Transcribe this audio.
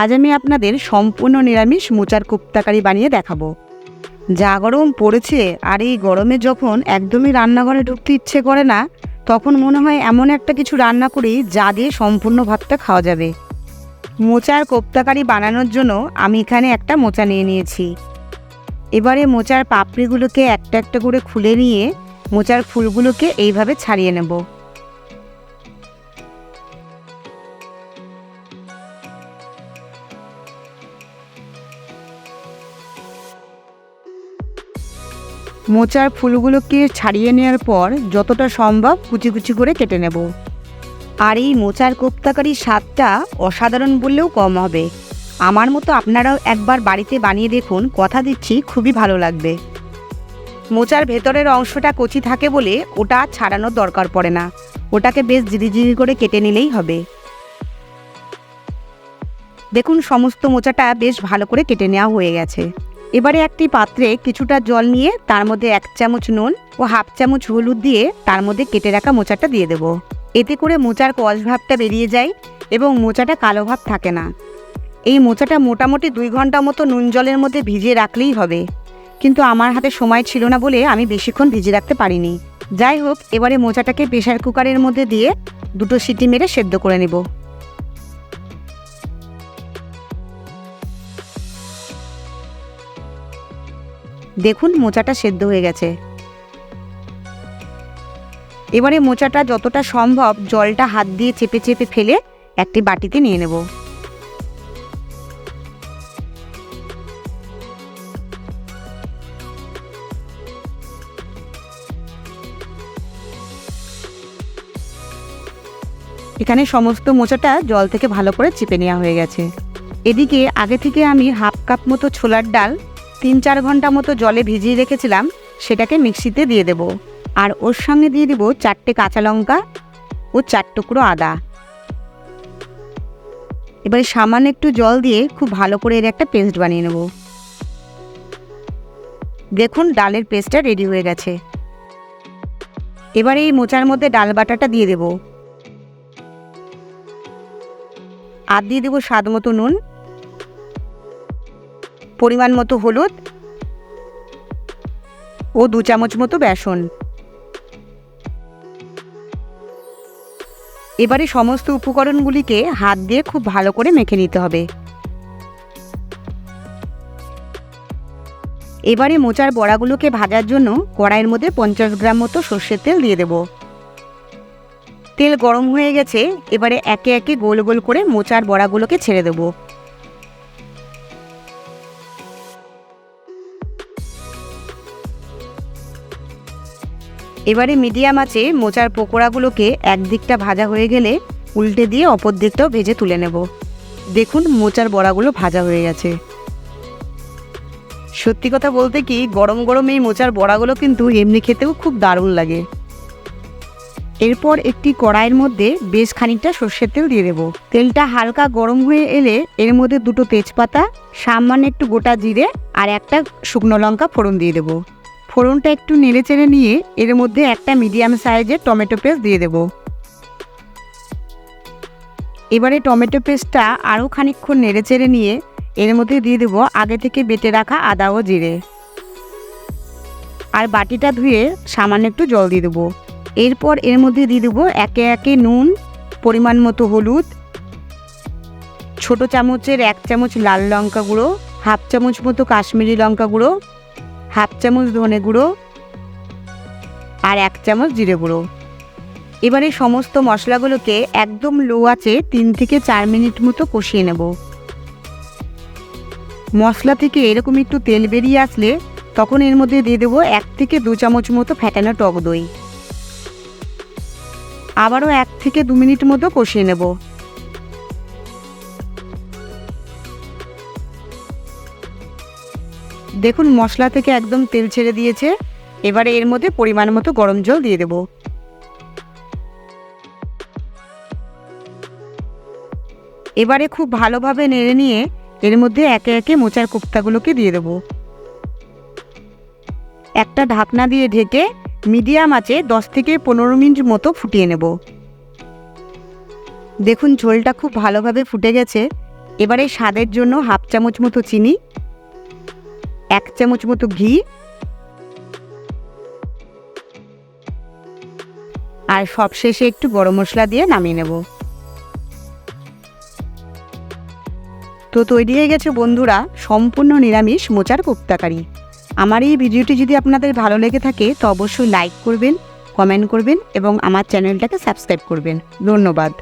আজ আমি আপনাদের সম্পূর্ণ নিরামিষ মোচার কোপ্তাকারি বানিয়ে দেখাবো। যা গরম পড়েছে আর এই গরমে যখন একদমই রান্নাঘরে ঢুকতে ইচ্ছে করে না, তখন মনে হয় এমন একটা কিছু রান্না করি যা দিয়ে সম্পূর্ণ ভাতটা খাওয়া যাবে। মোচার কোপ্তাকারি বানানোর জন্য আমি এখানে একটা মোচা নিয়ে নিয়েছি। এবারে মোচার পাপড়িগুলোকে একটা একটা করে খুলে নিয়ে মোচার ফুলগুলোকে এইভাবে ছাড়িয়ে নেব। মোচার ফুলগুলোকে ছাড়িয়ে নেওয়ার পর যতটা সম্ভব কুচি কুচি করে কেটে নেব। আর এই মোচার কোপ্তাকারির স্বাদটা অসাধারণ বললেও কম হবে। আমার মতো আপনারাও একবার বাড়িতে বানিয়ে দেখুন, কথা দিচ্ছি, খুবই ভালো লাগবে। মোচার ভেতরের অংশটা কচি থাকে বলে ওটা ছাড়ানোর দরকার পড়ে না। ওটাকে বেশ জিরি করে কেটে নিলেই হবে। দেখুন, সমস্ত মোচাটা বেশ ভালো করে কেটে নেওয়া হয়ে গেছে। এবারে একটি পাত্রে কিছুটা জল নিয়ে তার মধ্যে এক চামচ নুন ও হাফ চামচ হলুদ দিয়ে তার মধ্যে কেটে রাখা মোচাটা দিয়ে দেবো। এতে করে মোচার কষ ভাবটা বেরিয়ে যায় এবং মোচাটা কালো ভাব থাকে না। এই মোচাটা মোটামুটি দুই ঘণ্টা মতো নুন জলের মধ্যে ভিজিয়ে রাখলেই হবে। কিন্তু আমার হাতে সময় ছিল না বলে আমি বেশিক্ষণ ভিজিয়ে রাখতে পারিনি। যাই হোক, এবারে মোচাটাকে প্রেশার কুকারের মধ্যে দিয়ে দুটো সিটি মেরে সেদ্ধ করে নেব। দেখুন মোচাটা সেদ্ধ হয়ে গেছে। এবারে মোচাটা যতটা সম্ভব জলটা হাত দিয়ে চেপে চেপে ফেলে একটি বাটিতে নিয়ে নেব। এখানে সমস্ত মোচাটা জল থেকে ভালো করে চিপে নেওয়া হয়ে গেছে। এদিকে আগে থেকে আমি হাফ কাপ মতো ছোলার ডাল তিন চার ঘণ্টা মতো জলে ভিজিয়ে রেখেছিলাম, সেটাকে মিক্সিতে দিয়ে দেব। আর ওর সঙ্গে দিয়ে দেবো চারটে কাঁচা লঙ্কা ও চার টুকরো আদা। এবারে সামান্য একটু জল দিয়ে খুব ভালো করে এর একটা পেস্ট বানিয়ে নেব। দেখুন ডালের পেস্টটা রেডি হয়ে গেছে। এবারে এই মোচার মধ্যে ডাল বাটাটা দিয়ে দেব। আর দিয়ে দেবো স্বাদ মতো নুন। পরিমাণ মতো হলুদ ও দু চামচ মতো বেসন। এবারে সমস্ত উপকরণগুলিকে হাত দিয়ে খুব ভালো করে মেখে নিতে হবে। এবারে মোচার বড়াগুলোকে ভাজার জন্য কড়াইয়ের মধ্যে পঞ্চাশ গ্রাম মতো সর্ষের তেল দিয়ে দেব। তেল গরম হয়ে গেছে, এবারে একে একে গোল গোল করে মোচার বড়াগুলোকে ছেড়ে দেবো। এবারে মিডিয়াম আছে, মোচার পকোড়াগুলোকে একদিকটা ভাজা হয়ে গেলে উল্টে দিয়ে অপর দিকটাও ভেজে তুলে নেব। দেখুন মোচার বড়াগুলো ভাজা হয়ে গেছে। সত্যি কথা বলতে কি, গরম গরম এই মোচার বড়াগুলো কিন্তু এমনি খেতেও খুব দারুণ লাগে। এরপর একটি কড়াইয়ের মধ্যে বেশ খানিকটা সর্ষের তেল দিয়ে দেবো। তেলটা হালকা গরম হয়ে এলে এর মধ্যে দুটো তেজপাতা, সামান্য একটু গোটা জিরে আর একটা শুকনো লঙ্কা ফোড়ন দিয়ে দেবো। ফোড়নটা একটু নেড়ে চেড়ে নিয়ে এর মধ্যে একটা মিডিয়াম সাইজের টমেটো পেস্ট দিয়ে দেব। এবারে টমেটো পেস্টটা আরও খানিকক্ষণ নেড়ে চেড়ে নিয়ে এর মধ্যে দিয়ে দেবো আগে থেকে বেটে রাখা আদা ও জিরে। আর বাটিটা ধুয়ে সামান্য একটু জল দিয়ে দেবো। এরপর এর মধ্যে দিয়ে দেবো একে একে নুন, পরিমাণ মতো হলুদ, ছোট চামচের এক চামচ লাল লঙ্কা গুঁড়ো, হাফ চামচ মতো কাশ্মীরি লঙ্কা গুঁড়ো হাফ চামচ ধনে গুঁড়ো আর এক চামচ জিরে গুঁড়ো। এবারে সমস্ত মশলাগুলোকে একদম লো আছে তিন থেকে চার মিনিট মতো কষিয়ে নেব। মশলা থেকে এরকম একটু তেল বেরিয়ে আসলে তখন এর মধ্যে দিয়ে দেবো এক থেকে দু চামচ মতো ফ্যাটানো টক দই। আবারও এক থেকে দু মিনিট মতো কষিয়ে নেব। দেখুন, মশলা থেকে একদম তেল ছেড়ে দিয়েছে। এবারে এর মধ্যে পরিমাণ মতো গরম জল দিয়ে দেব। এবারে খুব ভালোভাবে নেড়ে নিয়ে এর মধ্যে একে একে মোচার কোপ্তাগুলোকে দিয়ে দেব। একটা ঢাকনা দিয়ে ঢেকে মিডিয়াম আছে দশ থেকে পনেরো মিনিট মতো ফুটিয়ে নেব। দেখুন, ঝোলটা খুব ভালোভাবে ফুটে গেছে। এবারে স্বাদের জন্য হাফ চামচ মতো চিনি এক চামচ মতো ঘি। আর সবশেষে একটু গরম মশলা দিয়ে নামিয়ে নেব। তো তৈরি হয়ে গেছে বন্ধুরা, সম্পূর্ণ নিরামিষ মোচার কোপ্তাকারি। আমার এই ভিডিওটি যদি আপনাদের ভালো লেগে থাকে, তো অবশ্যই লাইক করবেন কমেন্ট করবেন এবং আমার চ্যানেলটাকে সাবস্ক্রাইব করবেন। ধন্যবাদ।